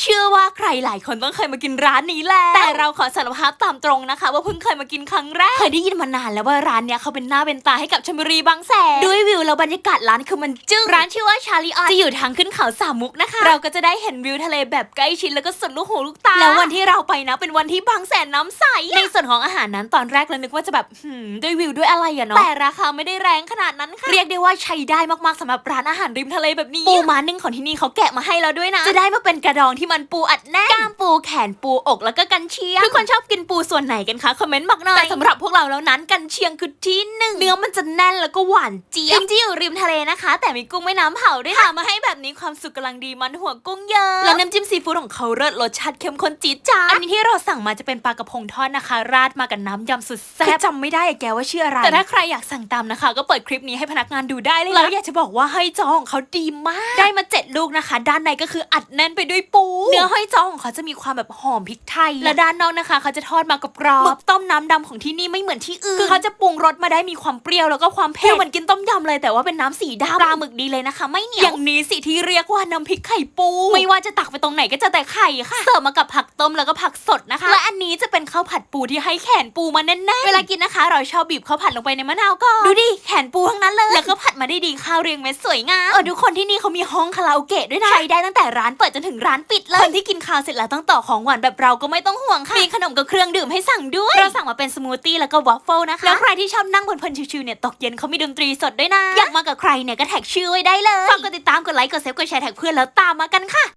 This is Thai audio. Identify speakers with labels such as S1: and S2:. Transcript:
S1: เชื่อว่าใครหลายคนต้องเคยมากินร้านนี้แหละแต่เราขอสารภาพตามตรงนะคะ ว่าเพิ่งเคยมากินครั้งแรก เคยได้ยินมานานแล้วว่าร้านเนี้ยเขาเป็นหน้าเป็นตาให้กับชลบุรีบางแสนด้วยวิวแล้วบรรยากาศร้านคือมันจึ้งร้านชื่อว่าชาลีออนจะอยู่ทางขึ้นเขาสามมุกนะคะ เราก็จะได้เห็นวิวทะเลแบบใกล้ชิดแล้วก็สุดลูกหูลูกตา แล้ววันที่เราไปนะเป็นวันที่บางแสนน้ำใส ในส่วนของอาหารนั้นตอนแรกเรานึกว่าจะแบบหืมด้วยวิวด้วยอะไรอะเนาะ แต่ราคาไม่ได้แรงขนาดนั้นค่ะ เรียกได้ว่าใช้ได้มากๆสำหรับร้านอาหารริมทะเลแบบนี้ ปูม้านึ่งของที่นี่เขาแกะมาให้เราด้วยนะ จะได้มาเป็นกระดองที่มันปูอัดแน่นกล้ามปูแขนปูอกแล้วก็กันเชียง ทุกคนชอบกินปูส่วนไหนกันคะคอมเมนต์บอกหน่อย แต่สำหรับพวกเราแล้วนั้นกันเชียงคือที่หนึ่งเนื้อมันจะแน่นแล้วก็หวานเจี๊ยบจริงที่อยู่ริมทะเลนะคะ แต่มีกุ้งแม่น้ำเผาด้วยค่ะมาให้แบบนี้ความสุกกำลังดีมันหัวกุ้งเยอะแล้วน้ำจิ้มซีฟู้ดของเขาเลิศรสชาติเข้มข้นจี๊ดจ้าดอันนี้ที่เราสั่งมาจะเป็นปลากระพงทอดนะคะ ราดมากับน้ำยำสุดแซ่บจำไม่ได้อะแกว่าชื่ออะไร แต่ถ้าใครอยากสั่งตามนะคะ ก็เปิดคลิปนี้ให้พนักงานดูได้เลยนะแล้วอยากจะบอกว่าให้จอของเขาดีมาก ได้มาเจ็ดลูกนะคะ ด้านในก็คืออัดแน่นไปด้วยปู เนื้อห้อยจอของเขาจะมีความแบบหอมพริกไทย และด้านนอกนะคะ เขาจะทอดมากับกรอบหมึกต้มน้ำดำของที่นี่ไม่เหมือนที่อื่นคือเขาจะปรุงรสมาได้มีความเปรี้ยวแล้วก็ความเผ็ดเหมือนกินต้มยำเลยแต่ว่าเป็นน้ำสีดำปลาหมึกดีเลยนะคะ ไม่เหนียวอย่างนี้สิที่เรียกว่าน้ำพริกไข่ปู ไม่ว่าจะตักไปตรงไหนก็จะแต่ไข่ค่ะเสิร์ฟมากับผักต้มแล้วก็ผักสดนะคะ และอันนี้จะเป็นข้าวผัดปูที่ให้แขนปูมาแน่นๆ เวลากินนะคะ เราชอบบีบข้าวผัดลงไปในมะนาวก่อน ดูดิ แขนปูทั้งนั้นเลย แล้วก็ผัดมาได้ดีข้าวเรียงเม็ดสวยงาม เออทุกคนที่นี่เขามีห้องคาราโอเกะด้วยนะใช้ได้ตั้งแต่ร้านเปิดจนถึงร้านปิดเลย คนที่กินข้าวเสร็จแล้วต้องต่อของหวานแบบเราก็ไม่ต้องห่วงค่ะ มีขนมกับเครื่องดื่มให้สั่งด้วย เราสั่งมาเป็นสมูทตี้แล้วก็วอฟเฟิลนะคะ แล้วใครที่ชอบนั่งเพลินๆชิวๆเนี่ยตกเย็นเขามีดนตรีสดด้วยนะ อยากมากับใครเนี่ยก็แท็กชื่อไว้ได้เลยฝากกดติดตามกดไลค์กดเซฟกดแชร์แท็กเพื่อนแล้วตามมากันค่ะ